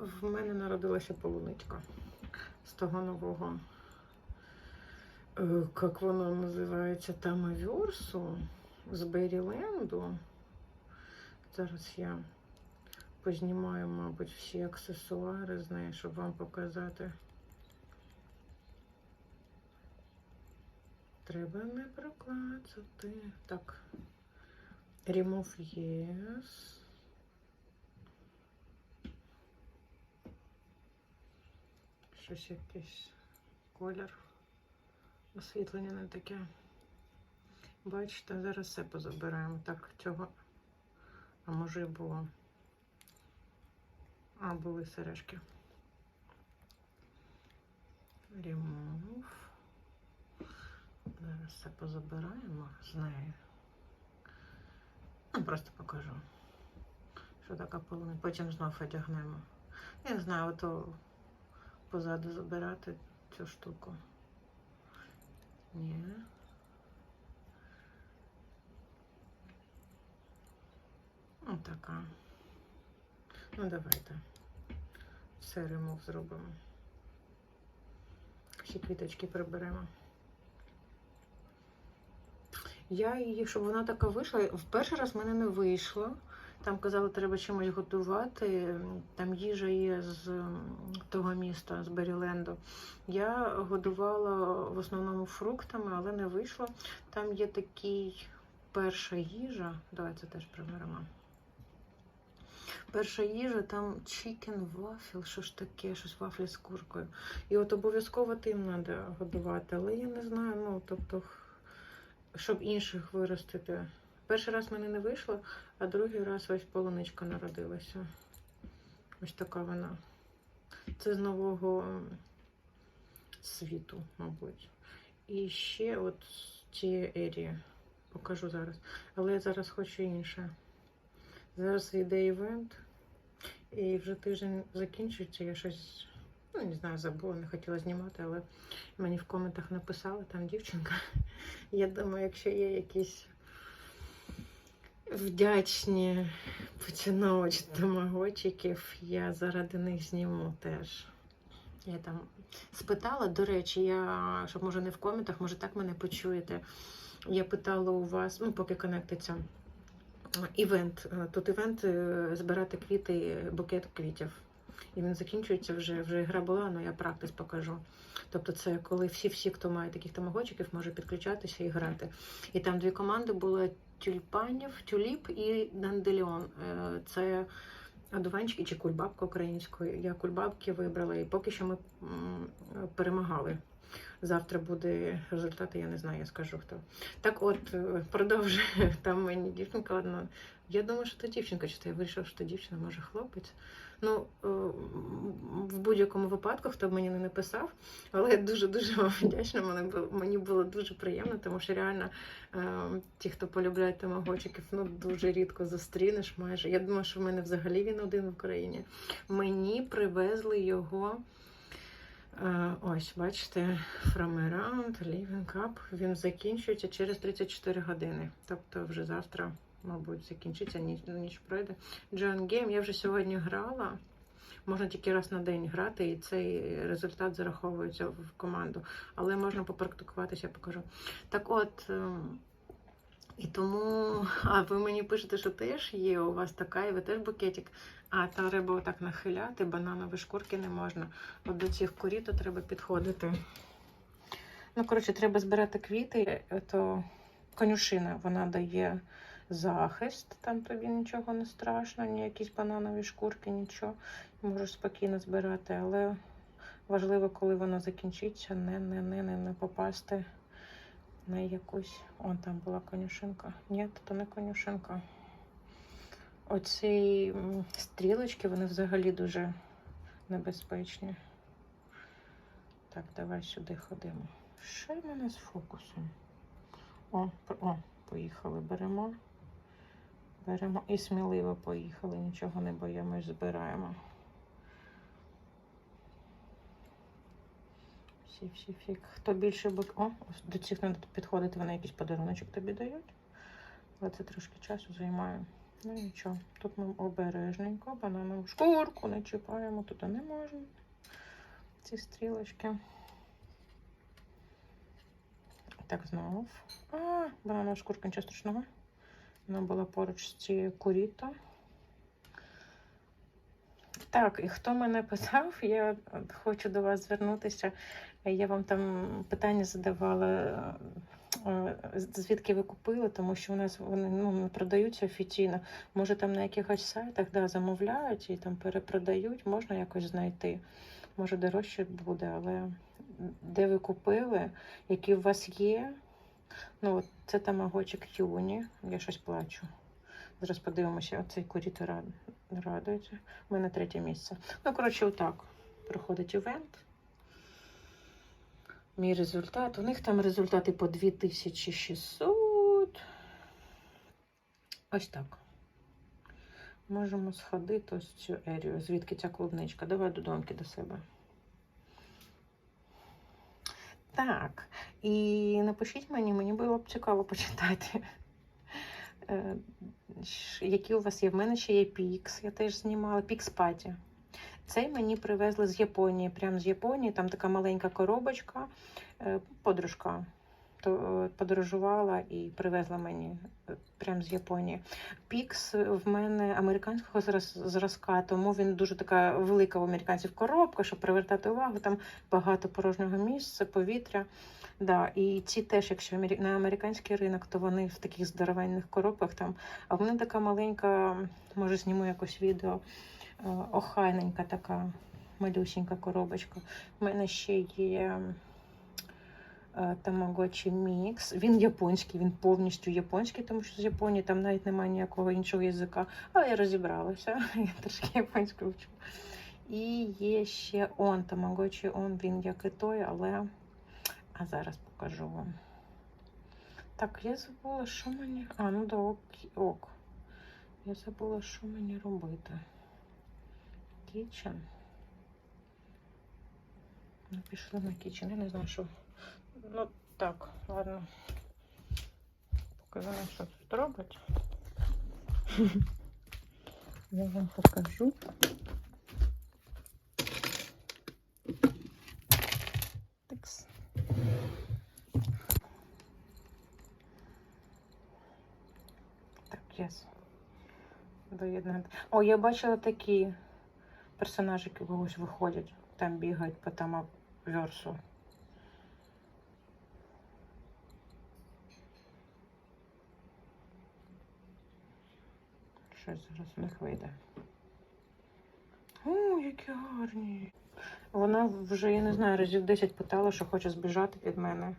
В мене народилася полуничка з того нового, е, як воно називається, тамавюрсу з Беріленду. Зараз я познімаю, мабуть, всі аксесуари з неї, щоб вам показати. Треба не проклацати. Так. Remove yes. Щось якийсь колір. Освітлення не таке. Бачите, зараз все позабираємо. Так, цього. А може і було. А, були сережки. Remove. Зараз все позабираємо з неї. Ну, просто покажу, що така половина. Потім знов одягнемо. Я не знаю, ото позаду забирати цю штуку. Ні. Ну. Ну, давайте. Все ремов зробимо. Ще квіточки приберемо. Я її, щоб вона така вийшла, в перший раз в мене не вийшло. Там казали, треба чимось готувати. Там їжа є з того міста, з Беріленду. Я годувала в основному фруктами, але не вийшло. Там є такий перша їжа. Давай це теж приберемо. Перша їжа, там чікен вафіл, що ж таке, щось вафлі з куркою. І от обов'язково тим треба годувати, але я не знаю, ну тобто, щоб інших виростити. Перший раз в мене не вийшло, а другий раз ось полуничка народилася. Ось така вона. Це з нового світу, мабуть. І ще от з цієї ерії покажу зараз. Але я зараз хочу інше. Зараз йде івент, і вже тиждень закінчується. Я щось, ну не знаю, забула, не хотіла знімати, але мені в коментах написала там дівчинка. Я думаю, якщо є якісь вдячні поціновувачі тамагочиків, я заради них зніму теж. Я там спитала, до речі, я, щоб може не в коментах, може так мене почуєте. Я питала у вас, ну, поки конектиться. Івент. Тут івент е, збирати квіти, букет квітів. І він закінчується вже. Вже гра була, але я практис покажу. Тобто, це коли всі-всі, хто має таких тамагочиків, може підключатися і грати. І там дві команди були тюльпанів, тюліп і данделіон. Е, Це одуванчики чи кульбабка українською. Я кульбабки вибрала, і поки що ми перемагали. Завтра буде результати, я не знаю, я скажу хто. Так от, е, продовжує там мені дівчинка одна. Я думаю, що то дівчинка, чи то я вирішила, що то дівчина, може хлопець. Ну, е, в будь-якому випадку, хто б мені не написав, але я дуже-дуже вам вдячна. Мені було, мені було дуже приємно, тому що реально е, ті, хто полюбляє тамагочиків, ну дуже рідко зустрінеш майже. Я думаю, що в мене взагалі він один в Україні. Мені привезли його. Е, Ось, бачите, From Around, Living Up. Він закінчується через 34 години. Тобто вже завтра, мабуть, закінчиться, ніч, ніч пройде. John Game я вже сьогодні грала. Можна тільки раз на день грати, і цей результат зараховується в команду. Але можна попрактикуватися, покажу. Так от. І тому, а ви мені пишете, що теж є у вас така, і ви теж букетик. А та треба отак нахиляти, бананові шкурки не можна. От до цих коріто треба підходити. Ну, коротше, треба збирати квіти, то конюшина вона дає захист, там тобі нічого не страшно, ні якісь бананові шкурки, нічого. Можеш спокійно збирати, але важливо, коли вона закінчиться, не, не, не, не, не попасти на якусь. О, там була конюшинка. Ні, то не конюшинка. Оці стрілочки, вони взагалі дуже небезпечні. Так, давай сюди ходимо. Що в мене з фокусом? О, о, поїхали, беремо. Беремо і сміливо поїхали, нічого не боїмось, збираємо. Всі, всі фік. Хто більше буде. О, до цих треба підходити, вони якийсь подаруночок тобі дають. Але це трошки часу займає. Ну нічого, тут ми обережненько, бананову шкурку не чіпаємо, туди не можна. Ці стрілочки. Так, знов. А, бананова шкурка, нічого страшного. Вона була поруч з цією куріто. Так, і хто мене питав, я хочу до вас звернутися. Я вам там питання задавала, е, звідки ви купили, тому що у нас вони ну, не продаються офіційно. Може, там на якихось сайтах да, замовляють і там перепродають, можна якось знайти. Може, дорожче буде, але де ви купили, які у вас є. Ну, от це тамагочик Юні. Я щось плачу. Зараз подивимося, оцей куріто рад... радується. У мене третє місце. Ну, коротше, отак. Проходить івент. Мій результат. У них там результати по 2600. Ось так. Можемо сходити ось цю ерію. Звідки ця клубничка? Давай додому до себе. Так, і напишіть мені, мені було б цікаво почитати. Е, Які у вас є? В мене ще є Пікс, я теж знімала. Пікс Паті. Цей мені привезли з Японії, прямо з Японії. Там така маленька коробочка, е, подружка подорожувала і привезла мені е, прямо з Японії. Пікс в мене американського зразка, тому він дуже така велика в американців коробка, щоб привертати увагу. Там багато порожнього місця, повітря. Да, і ці теж, якщо на американський ринок, то вони в таких здоровенних коробках там. А в мене така маленька, може зніму якось відео, е, охайненька така малюсенька коробочка. У мене ще є е, Tamagotchi Mix. Він японський, він повністю японський, тому що з Японії там навіть немає ніякого іншого язика. Але я розібралася, я трошки японську вчу. І є ще он, Tamagotchi он, він як і той, але. А зараз покажу вам. Так, я забула, що мені. А, ну да, ок. ок. Я забула, що мені робити. Kitchen. Ну, пішли на kitchen. Я не знаю, що. Ну, так, ладно. Покажу, що тут робить. Я вам покажу. Так, єс. О, я бачила такі персонажі, які когось виходять, там бігають по тому версу. Щось зараз у них вийде. О, які гарні. Вона вже, я не знаю, разів 10 питала, що хоче збіжати від мене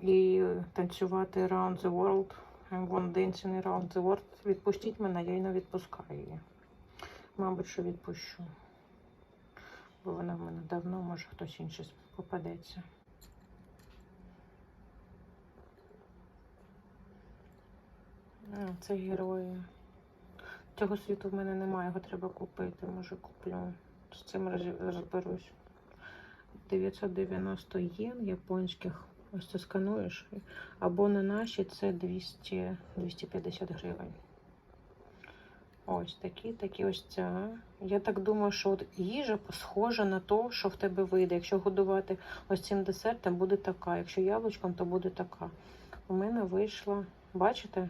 і танцювати Around the World. I dancing around the world. Відпустіть мене, я й не відпускаю її. Мабуть, що відпущу. Бо вона в мене давно, може хтось інший попадеться. А, Це герої. Цього світу в мене немає, його треба купити. Може куплю. З цим розберусь. 990 єн японських. Ось це скануєш. Або на наші це 200, 250 гривень. Ось такі, такі ось ця. Я так думаю, що от їжа схожа на те, що в тебе вийде. Якщо годувати ось цим десертом, буде така. Якщо яблучком, то буде така. У мене вийшла, бачите?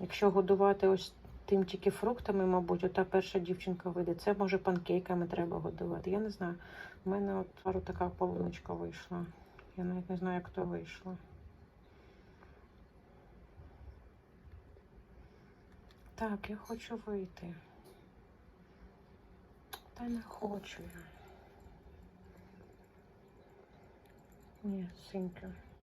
Якщо годувати ось тим тільки фруктами, мабуть, ота перша дівчинка вийде. Це може панкейками треба годувати. Я не знаю. У мене от пару така полуночка вийшла. Я навіть не знаю, як то вийшло. Так, я хочу вийти. Та не хочу я. Ні, you.